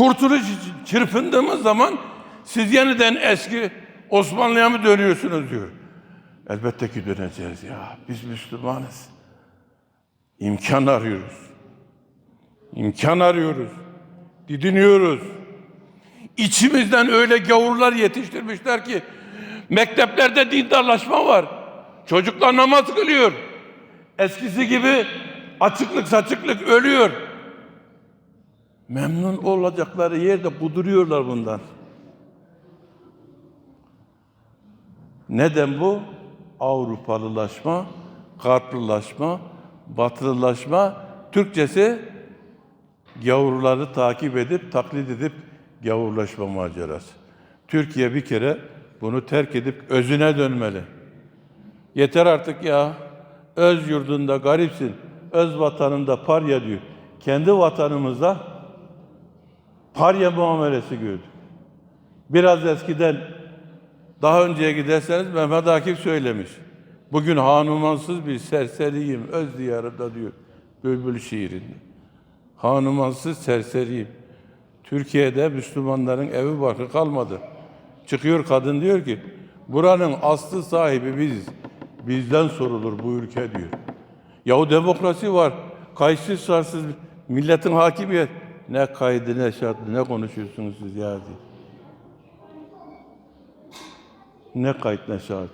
kurtuluş çırpındığımız zaman siz yeniden eski Osmanlı'ya mı dönüyorsunuz diyor. Elbette ki döneceğiz ya. Biz Müslümanız. İmkan arıyoruz. İmkan arıyoruz. Didiniyoruz. İçimizden öyle gavurlar yetiştirmişler ki mekteplerde dindarlaşma var. Çocuklar namaz kılıyor. Eskisi gibi açıklık saçıklık ölüyor. Memnun olacakları yerde buduruyorlar bundan. Neden bu? Avrupalılaşma, Garplılaşma, Batılılaşma, Türkçesi gavurları takip edip, taklit edip gavurlaşma macerası. Türkiye bir kere bunu terk edip özüne dönmeli. Yeter artık ya. Öz yurdunda garipsin, öz vatanında parya diyor. Kendi vatanımızda parya muamelesi gördük. Biraz eskiden daha önceye giderseniz Mehmet Akif söylemiş. Bugün hanumansız bir serseriyim öz diyarında diyor Bülbül şiirinde. Hanumansız serseriyim. Türkiye'de Müslümanların evi barkı kalmadı. Çıkıyor kadın diyor ki buranın aslı sahibi biziz. Bizden sorulur bu ülke diyor. Yahu demokrasi var. Kayıtsız şartsız milletin hakimiyet. Ne kaydı ne şartı ne konuşuyorsunuz siz ya diyor. Ne kayıt ne şart.